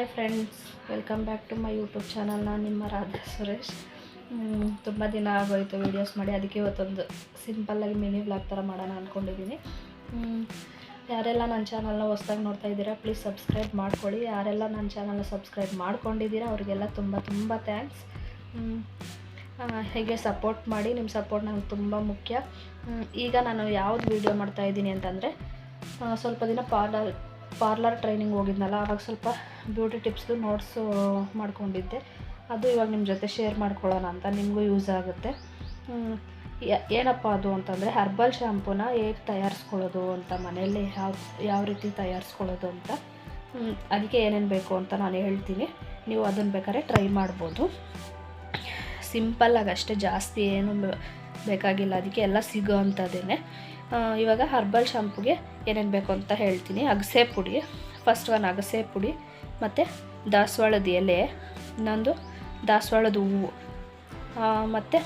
Hi friends welcome back to my YouTube ಚಾನಲ್ನ ನಿಮ್ಮ ರಾಧಾ ಸುರೇಶ್. ತುಂಬ ದಿನ ಆಗೋಯ್ತು ವೀಡಿಯೋಸ್ ಮಾಡಿ. ಅದಕ್ಕೆ ಇವತ್ತೊಂದು ಸಿಂಪಲ್ಲಾಗಿ ಮಿನಿ ವ್ಲಾಗ್ ಥರ ಮಾಡೋಣ ಅಂದ್ಕೊಂಡಿದ್ದೀನಿ ಯಾರೆಲ್ಲ ನನ್ನ ಚಾನಲ್ನ ಹೊಸ್ದಾಗಿ ನೋಡ್ತಾ ಇದ್ದೀರಾ ಪ್ಲೀಸ್ ಸಬ್ಸ್ಕ್ರೈಬ್ ಮಾಡ್ಕೊಳ್ಳಿ. ಯಾರೆಲ್ಲ ನನ್ನ ಚಾನಲ್ನ ಸಬ್ಸ್ಕ್ರೈಬ್ ಮಾಡ್ಕೊಂಡಿದ್ದೀರಾ, ಅವರಿಗೆಲ್ಲ ತುಂಬ ತುಂಬ ಥ್ಯಾಂಕ್ಸ್ ಹೀಗೆ ಸಪೋರ್ಟ್ ಮಾಡಿ. ನಿಮ್ಮ ಸಪೋರ್ಟ್ ನನಗೆ ತುಂಬ ಮುಖ್ಯ. ಈಗ ನಾನು ಯಾವ್ದು ವೀಡಿಯೋ ಮಾಡ್ತಾ ಇದ್ದೀನಿ ಅಂತಂದರೆ ಸ್ವಲ್ಪ ದಿನ ಪಾರ್ಲರ್ ಪಾರ್ಲರ್ ಟ್ರೈನಿಂಗ್ ಹೋಗಿದ್ನಲ್ಲ ಆವಾಗ ಸ್ವಲ್ಪ ಬ್ಯೂಟಿ ಟಿಪ್ಸ್ದು ನೋಟ್ಸು ಮಾಡ್ಕೊಂಡಿದ್ದೆ. ಅದು ಇವಾಗ ನಿಮ್ಮ ಜೊತೆ ಶೇರ್ ಮಾಡ್ಕೊಳ್ಳೋಣ ಅಂತ ನಿಮಗೂ ಯೂಸ್ ಆಗುತ್ತೆ. ಏನಪ್ಪ ಅದು ಅಂತಂದರೆ ಹರ್ಬಲ್ ಶ್ಯಾಂಪೂನ ಹೇಗೆ ತಯಾರಿಸ್ಕೊಳ್ಳೋದು ಅಂತ, ಮನೆಯಲ್ಲೇ ಯಾವ ಯಾವ ರೀತಿ ತಯಾರಿಸ್ಕೊಳ್ಳೋದು ಅಂತ. ಅದಕ್ಕೆ ಏನೇನು ಬೇಕು ಅಂತ ನಾನು ಹೇಳ್ತೀನಿ. ನೀವು ಅದನ್ನು ಬೇಕಾದ್ರೆ ಟ್ರೈ ಮಾಡ್ಬೋದು. ಸಿಂಪಲ್ಲಾಗಿ ಅಷ್ಟೇ ಜಾಸ್ತಿ ಏನು ಬೇಕಾಗಿಲ್ಲ, ಅದಕ್ಕೆ ಎಲ್ಲ ಸಿಗೋ ಇವಾಗ ಹರ್ಬಲ್ ಶಾಂಪುಗೆ ಏನೇನು ಬೇಕು ಅಂತ ಹೇಳ್ತೀನಿ. ಅಗಸೆ ಪುಡಿ ಫಸ್ಟ್ ಒನ್ ಅಗಸೆ ಪುಡಿ, ಮತ್ತು ದಾಸವಾಳದ ಎಲೆ, ಇನ್ನೊಂದು ದಾಸವಾಳದ ಹೂವು. ಮತ್ತು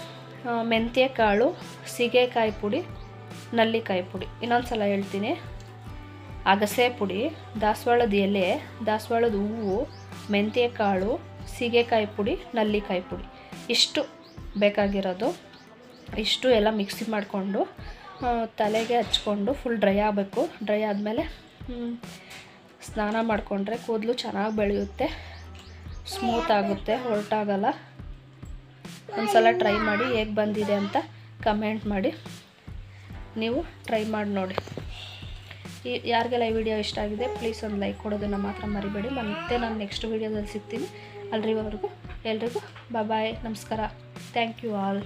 ಮೆಂತ್ಯ ಕಾಳು ಸೀಗೆಕಾಯಿ ಪುಡಿ, ನಲ್ಲಿಕಾಯಿ ಪುಡಿ. ಇನ್ನೊಂದು ಸಲ ಹೇಳ್ತೀನಿ. ಅಗಸೆ ಪುಡಿ, ದಾಸವಾಳದ ಎಲೆ, ದಾಸವಾಳದ ಹೂವು ಮೆಂತ್ಯ ಕಾಳು ಸೀಗೆಕಾಯಿ ಪುಡಿ, ನಲ್ಲಿಕಾಯಿ ಪುಡಿ. ಇಷ್ಟು ಬೇಕಾಗಿರೋದು. ಇಷ್ಟು ಎಲ್ಲ ಮಿಕ್ಸಿ ಮಾಡಿಕೊಂಡು ತಲೆಗೆ ಹಚ್ಕೊಂಡು ಫುಲ್ ಡ್ರೈ ಆಗಬೇಕು. ಡ್ರೈ ಆದಮೇಲೆ ಸ್ನಾನ ಮಾಡಿಕೊಂಡ್ರೆ ಕೂದಲು ಚೆನ್ನಾಗಿ ಬೆಳೆಯುತ್ತೆ. ಸ್ಮೂತ್ ಆಗುತ್ತೆ, ಹೊರಟಾಗಲ್ಲ. ಒಂದ್ಸಲ ಟ್ರೈ ಮಾಡಿ ಹೇಗೆ ಬಂದಿದೆ ಅಂತ ಕಮೆಂಟ್ ಮಾಡಿ. ನೀವು ಟ್ರೈ ಮಾಡಿ ನೋಡಿ. ಈ, ಯಾರಿಗೆಲ್ಲ ಈ ವಿಡಿಯೋ ಇಷ್ಟ ಆಗಿದೆ ಪ್ಲೀಸ್ ಒಂದು ಲೈಕ್ ಕೊಡೋದನ್ನು ಮಾತ್ರ ಮರಿಬೇಡಿ. ಮತ್ತೆ ನಾನು ನೆಕ್ಸ್ಟ್ ವೀಡಿಯೋದಲ್ಲಿ ಸಿಗ್ತೀನಿ. ಅಲ್ಲಿವರೆಗೂ ಎಲ್ರಿಗೂ ಬಾಯ್ ನಮಸ್ಕಾರ. Thank you all